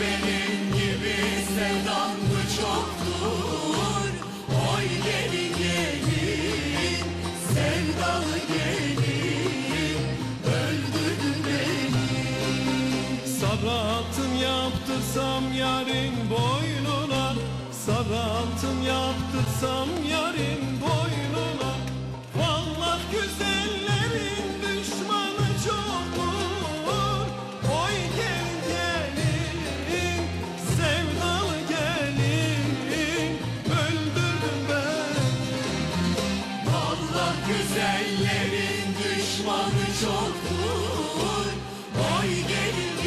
benim gibi sevdan mı çoktur? Oy gelin gelin sevdalı gelin Öldürdün beni. Sarı altın yaptırsam yarın boynuna Sarı altın yaptırsam yarın Güzellerin düşmanı çoktur. Oy gelin